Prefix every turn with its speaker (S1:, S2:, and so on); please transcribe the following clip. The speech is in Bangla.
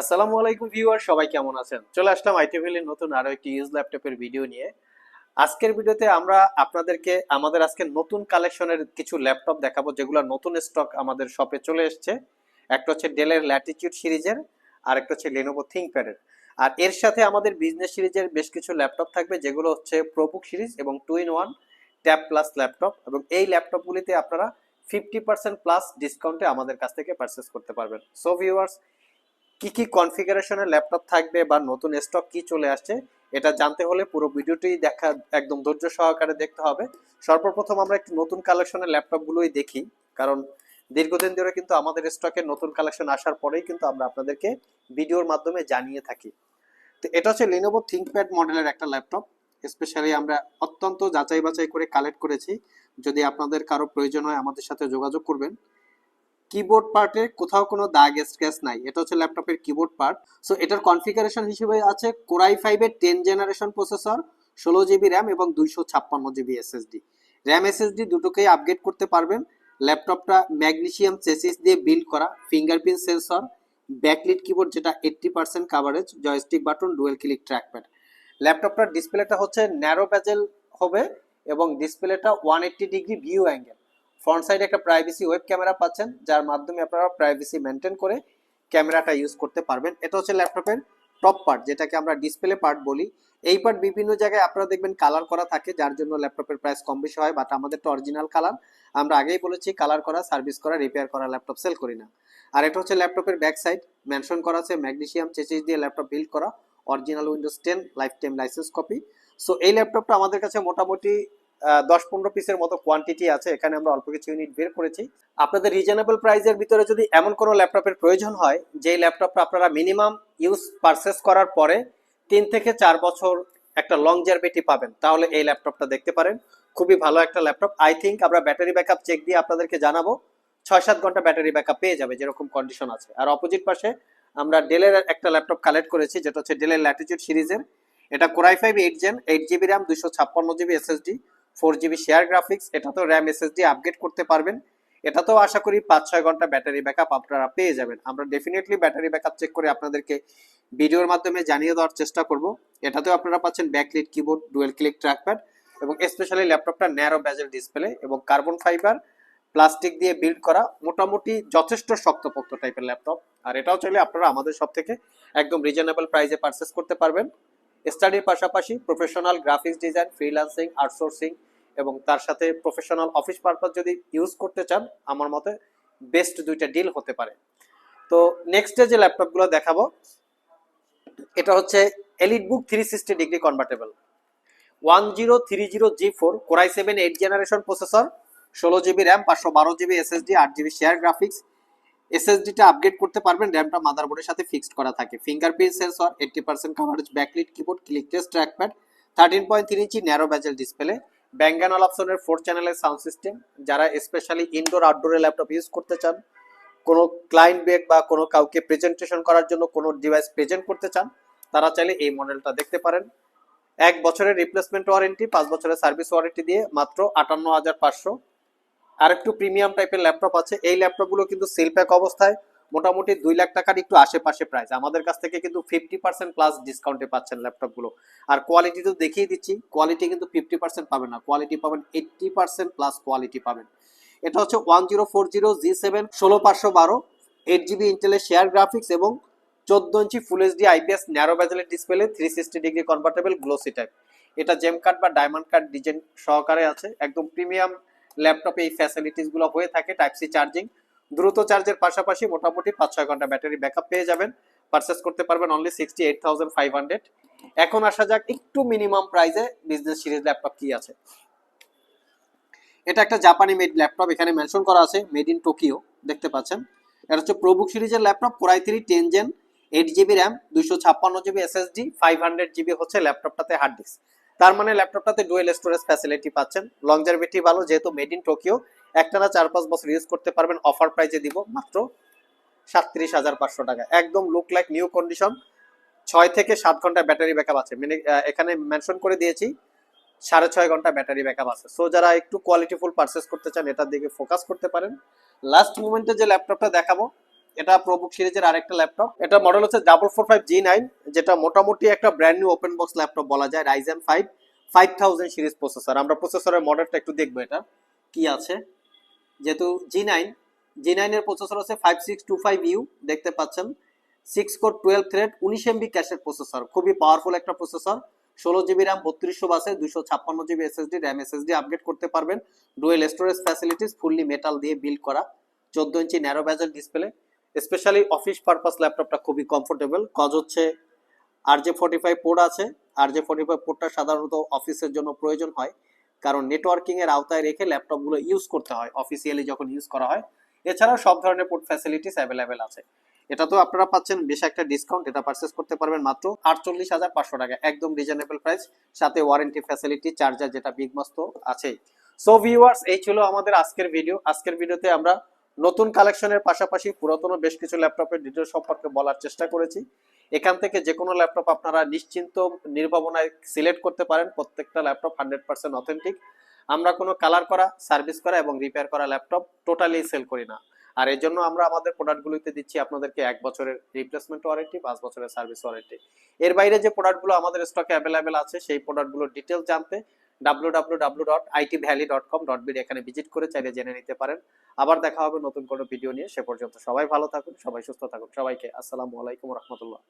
S1: আসসালামু আলাইকুম ভিউয়ার, সবাই কেমন আছেন? চলে আসলাম আইটিভিলের নতুন আরও একটি ইউজ ল্যাপটপের ভিডিও নিয়ে। আজকের ভিডিওতে আমরা আপনাদেরকে, আমাদের আজকে নতুন কালেকশনের কিছু ল্যাপটপ দেখাবো, যেগুলো নতুন স্টক আমাদের শপে চলে এসেছে। একটা হচ্ছে ডেলের ল্যাটিটিউড সিরিজের আর একটা হচ্ছে লেনোভো থিংকপ্যাডের আর এর সাথে আমাদের বিজনেস সিরিজের বেশ কিছু ল্যাপটপ থাকবে, যেগুলো হচ্ছে প্রোবুক সিরিজ এবং two in one tab plus laptop. এবং এই ল্যাপটপগুলিতে আপনারা ফিফটি পার্সেন্ট প্লাস ডিসকাউন্টে আমাদের কাছ থেকে পারচেস করতে পারবেন। সো ভিউয়ার্স কি কি কনফিগারেশনের ল্যাপটপ থাকবে বা নতুন স্টক কি চলে আসছে, এটা জানতে হলে পুরো ভিডিওটি দেখা একদম ধৈর্য সহকারে দেখতে হবে। সর্বপ্রথম আমরা একটু নতুন কালেকশনের ল্যাপটপগুলোই দেখি, কারণ দীর্ঘদিন ধরে কিন্তু আমাদের স্টকে নতুন কালেকশন আসার পরেই কিন্তু আমরা আপনাদেরকে ভিডিওর মাধ্যমে জানিয়ে থাকি। তো এটা হচ্ছে লিনোভো থিঙ্কপ্যাড মডেলের একটা ল্যাপটপ, স্পেশালি আমরা অত্যন্ত যাচাই বাছাই করে কালেক্ট করেছি। যদি আপনাদের কারও প্রয়োজন হয় আমাদের সাথে যোগাযোগ করবেন। কিবোর্ড পার্টে কোথাও কোনো দাগ স্ক্র্যাচ নাই। এটা হচ্ছে ল্যাপটপের কিবোর্ড পার্ট সো এটার কনফিগারেশন হিসেবে আছে কোরাই ফাইভের টেন জেনারেশন প্রসেসর ষোলো জিবি র্যাম এবং দুইশো ছাপ্পান্ন জিবি এসএসডি র্যাম এসএসডি দুটোকেই আপগ্রেড করতে পারবেন। ল্যাপটপটা ম্যাগনেসিয়াম চেসিস দিয়ে বিল্ড করা ফিঙ্গারপ্রিন্ট সেন্সর ব্যাকলিট কিবোর্ড যেটা eighty percent coverage joystick button dual click trackpad ল্যাপটপটার ডিসপ্লেটা হচ্ছে ন্যারো প্যাজেল হবে এবং ডিসপ্লেটা one eighty degree view angle front সাইডে একটা প্রাইভেসি ওয়েব ক্যামেরা পাচ্ছেন, যার মাধ্যমে আপনারা প্রাইভেসি মেনটেন করে ক্যামেরাটা ইউজ করতে পারবেন। এটা হচ্ছে ল্যাপটপের টপ পার্ট যেটাকে আমরা ডিসপ্লে পার্ট বলি। এই পার্ট বিভিন্ন জায়গায় আপনারা দেখবেন কালার করা থাকে, যার জন্য ল্যাপটপের প্রাইস কম বেশি হয় বাট আমাদের তো অরিজিনাল কালার আমরা আগেই বলেছি কালার করা সার্ভিস করা রিপেয়ার করা ল্যাপটপ সেল করি না। আর এটা হচ্ছে ল্যাপটপের ব্যাক সাইড মেনশন করা আছে ম্যাগনেসিয়াম চেসিস দিয়ে ল্যাপটপ বিল্ড করা original Windows ten lifetime licence copy so এই ল্যাপটপটা আমাদের কাছে মোটামুটি দশ পনেরো পিসের মতো কোয়ান্টিটি আছে। এখানে আমরা অল্প কিছু ইউনিট বের করেছি। আপনাদের রিজনেবল প্রাইসের ভিতরে যদি এমন কোনো ল্যাপটপের প্রয়োজন হয় যে ল্যাপটপটা আপনারা মিনিমাম ইউজ পারচেস করার পরে তিন থেকে চার বছর একটা লং জার্ভিটি পাবেন, তাহলে এই ল্যাপটপটা দেখতে পারেন। খুবই ভালো একটা ল্যাপটপ আই থিঙ্ক আমরা ব্যাটারি ব্যাকআপ চেক দিয়ে আপনাদেরকে জানাব। ছয় সাত ঘণ্টা ব্যাটারি ব্যাকআপ পেয়ে যাবে, যেরকম কন্ডিশন আছে। আর অপোজিট পাশে আমরা ডেলের একটা ল্যাপটপ কালেক্ট করেছি, যেটা হচ্ছে ডেলের ল্যাটিটিউড সিরিজের। এটা core i five eight gen eight GB RAM দুশো ছাপ্পান্ন GB SSD four GB share graphics, এটাতেও র্যাম এসএসডি আপগ্রেড করতে পারবেন। এটাতেও আশা করি পাঁচ ছয় ঘণ্টা ব্যাটারি ব্যাকআপ আপনারা পেয়ে যাবেন। আমরা ডেফিনেটলি ব্যাটারি ব্যাকআপ চেক করে আপনাদেরকে ভিডিওর মাধ্যমে জানিয়ে দেওয়ার চেষ্টা করব। এটাতেও আপনারা পাচ্ছেন backlit keyboard dual click trackpad এবং স্পেশালি ল্যাপটপটা ন্যারো ব্যাজেল ডিসপ্লে এবং কার্বন ফাইবার প্লাস্টিক দিয়ে বিল্ড করা মোটামুটি যথেষ্ট শক্তপোক্ত টাইপের ল্যাপটপ আর এটাও চাইলে আপনারা আমাদের সব থেকে একদম রিজনেবল প্রাইসে পারচেস করতে পারবেন। স্টাডির পাশাপাশি professional graphics design freelancing outsourcing এবং তার সাথে প্রফেশনাল অফিস পারপাস যদি ইউজ করতে চান, আমার মতে বেস্ট দুইটা ডিল হতে পারে। তো নেক্সটে যে ল্যাপটপগুলো দেখাবো, এটা হচ্ছে EliteBook three sixty degree convertible one zero three zero G four core i seven eight generation processor ষোলো জিবি র্যাম পাঁচশো বারো জিবি এসএসডি আট জিবি শেয়ার গ্রাফিক্স এসএসডিটা আপগ্রেড করতে পারবেন র্যামটা মাদারবোর্ডের সাথে ফিক্সড করা থাকে। Fingerprint sensor eighty percent coverage backlit keyboard click test trackpad thirteen point three inch narrow bezel display ব্যাঙ্গানল অপশনের ফোর চ্যানেলের সাউন্ড সিস্টেম যারা স্পেশালি ইনডোর আউটডোরে ল্যাপটপ ইউজ করতে চান, কোনো ক্লায়েন্ট বেগ বা কোনো কাউকে প্রেজেন্টেশন করার জন্য কোনো ডিভাইস প্রেজেন্ট করতে চান, তারা চাইলে এই মডেলটা দেখতে পারেন। এক বছরের রিপ্লেসমেন্ট ওয়ারেন্টি পাঁচ বছরের সার্ভিস ওয়ারেন্টি দিয়ে মাত্র আটান্ন হাজার পাঁচশো। আর একটু প্রিমিয়াম টাইপের ল্যাপটপ আছে। এই ল্যাপটপগুলো কিন্তু সেল প্যাক অবস্থায়। মোটামুটি দুই লাখ টাকার একটু আশেপাশে প্রাইস আমাদের কাছ থেকে কিন্তু ফিফটি পার্সেন্ট প্লাস ডিসকাউন্টে পাচ্ছেন ল্যাপটপগুলো আর কোয়ালিটি তো দেখিয়ে দিচ্ছি কোয়ালিটি কিন্তু ফিফটি পার্সেন্ট পাবেন না। কোয়ালিটি পাবেন এইটটি পার্সেন্ট প্লাস কোয়ালিটি পাবেন। এটা হচ্ছে one zero four zero G seven ষোলো পাঁচশো বারো এইট জিবি ইন্টেলের শেয়ার গ্রাফিক্স এবং চোদ্দ inch full HD IPS narrow ব্যাজেলের display three sixty degree convertible glossy type এটা জেম কার্ড বা ডায়মন্ড কার্ড ডিজাইন সহকারে আছে। একদম প্রিমিয়াম ল্যাপটপে এই ফ্যাসিলিটিসগুলো হয়ে থাকে টাইপ সি চার্জিং দ্রুত চার্জের পাশাপাশি মোটামুটি পাঁচ ছয় ঘণ্টা ব্যাটারি ব্যাকআপ পেয়ে যাবেন। পারচেস করতে পারবেন only sixty eight thousand five hundred এখন আসা যাক একটু মিনিমাম প্রাইসে বিজনেস সিরিজ ল্যাপটপ কি আছে। এটা একটা জাপানি মেড ল্যাপটপ এখানে মেনশন করা আছে মেড ইন টোকিও দেখতে পাচ্ছেন। এটা হচ্ছে প্রবুক সিরিজের laptop core i three ten gen eight GB RAM দুইশো ছাপ্পান্ন GB SSD five hundred GB হচ্ছে ল্যাপটপটাতে হার্ড ডিস্ক তার মানে ল্যাপটপটাতে ডুয়েল স্টোরেজ ফ্যাসিলিটি পাচ্ছেন। লংজারভিটি ভালো, যেহেতু মেড ইন টোকিও একটানা চার পাঁচ বছর ইউজ করতে পারবেন অফার প্রাইজে দিব মাত্র সাতত্রিশ হাজার পাঁচশো টাকা। একদম লুক লাইক নিউ কন্ডিশন ছয় থেকে সাত ঘণ্টা ব্যাটারি ব্যাকআপ আছে। মানে এখানে মেনশন করে দিয়েছি, সাড়ে ছয় ঘণ্টা ব্যাটারি ব্যাকআপ আছে। সো যারা একটু কোয়ালিটিফুল পারচেস করতে চান, এটার দিকে ফোকাস করতে পারেন। লাস্ট মুমেন্টে যে ল্যাপটপটা দেখাবো, এটা প্রোবুক সিরিজের আরেকটা ল্যাপটপ এটা মডেল হচ্ছে double four five G nine যেটা মোটামুটি একটা brand new open box laptop বলা যায় Ryzen five five thousand series processor আমরা প্রসেসরের মডেলটা একটু দেখব এটা। কি আছে? যেহেতু জি নাইন জি নাইনের প্রসেসর হচ্ছে five six two five U দেখতে পাচ্ছেন। সিক্স কোর টুয়েলভ থ্রেড উনিশ এমবি ক্যাশের প্রসেসর খুবই পাওয়ারফুল একটা প্রসেসর ষোলো জিবি র্যাম বত্রিশশো বাসে দুশো ছাপ্পান্ন GB SSD RAM SSD update করতে পারবেন। Dual storage facilities fully metal দিয়ে বিল্ড করা। চোদ্দ ইঞ্চি narrow bezel display specially office purpose ল্যাপটপটা খুবই কমফোর্টেবল কজ হচ্ছে R J forty five port আছে। আর জে ফোর্টি ফাইভ পোর্টটা সাধারণত অফিসের জন্য প্রয়োজন হয়। কারণ নেটওয়ার্কিং এর আওতায় রেখে ল্যাপটপগুলো ইউজ করতে হয় অফিসিয়ালি যখন ইউজ করা হয়। এছাড়াও সব ধরনের পোর্ট ফ্যাসিলিটিস অ্যাভেলেবেল আছে। এটা তো আপনারা পাচ্ছেন, বেশ একটা ডিসকাউন্ট এটা পারচেস করতে পারবেন মাত্র আটচল্লিশ হাজার পাঁচশো টাকা, একদম রিজনেবল প্রাইস সাথে ওয়ারেন্টি ফ্যাসিলিটি চার্জার যেটা বিগ মাস তো আছেই। সো ভিউয়ার্স এই ছিল আমাদের আজকের ভিডিও আজকের ভিডিওতে আমরা নতুন কালেকশনের পাশাপাশি পুরাতন বেশ কিছু ল্যাপটপের ডিটেল সম্পর্কে বলার চেষ্টা করেছি। এখান থেকে যে কোনো ল্যাপটপ আপনারা নিশ্চিন্ত নির্ভাবনায় সিলেক্ট করতে পারেন, প্রত্যেকটা ল্যাপটপ হান্ড্রেড পার্সেন্ট অথেন্টিক আমরা কোনো কালার করা সার্ভিস করা এবং রিপেয়ার করা ল্যাপটপ টোটালি সেল করি না। আর এর জন্য আমরা আমাদের প্রোডাক্টগুলোতে দিচ্ছি আপনাদেরকে এক বছরের রিপ্লেসমেন্ট ওয়ারেন্টি পাঁচ বছরের সার্ভিস ওয়ারেন্টি এর বাইরে যে প্রোডাক্টগুলো আমাদের স্টকে অ্যাভেলেবেল আছে, সেই প্রোডাক্টগুলোর ডিটেলস জানতে বিডি এখানে ভিজিট করে চাইলে জেনে নিতে পারেন। আবার দেখা হবে নতুন কোনো ভিডিও নিয়ে। সে পর্যন্ত সবাই ভালো থাকুন, সবাই সুস্থ থাকুন। সবাইকে আসসালামু আলাইকুম রহমতুল্লাহ।